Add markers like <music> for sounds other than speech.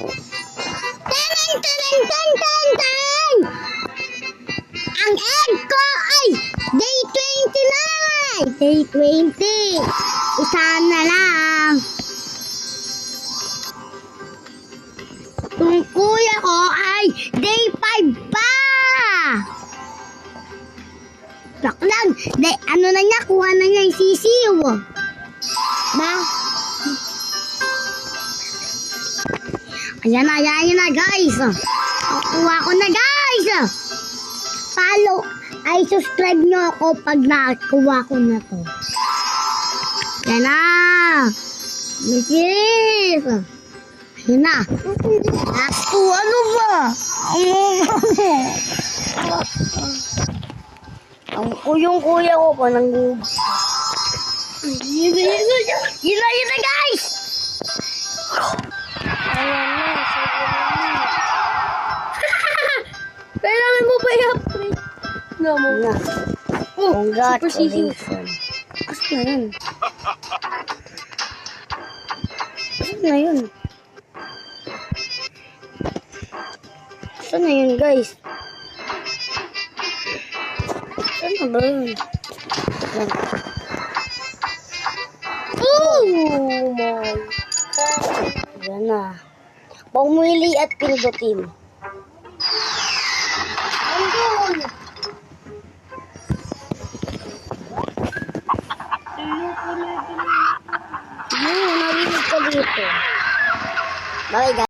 Tenen, tenen, ten, ten, ten! Ang egg ko ay day 20 na! Day 20! Isa na lang! Yung kuya ko ay day 5 pa! Lang! Day, ano na niya? Kuha na niya yung sisiw! Ba? Ayan na, ayan, ayan na guys! Kuha ko na guys! Follow ay subscribe nyo ako pag nakuha ko na to. Yan na! Misis! Ayan na! Two, ano ba? Ang kuyong kuya ko pa nang Yun na, yun na, yun na, yun na <laughs> Kailangan mo pa i-upgrade. No, mo. Na. Oh, super sisiw. Asan na yun? Asan na yun? Asan na yun, guys? Asan na ba yun? Yan. Oh my Yan na. Pumili at pindutin. Muy una visita de Bye, guys.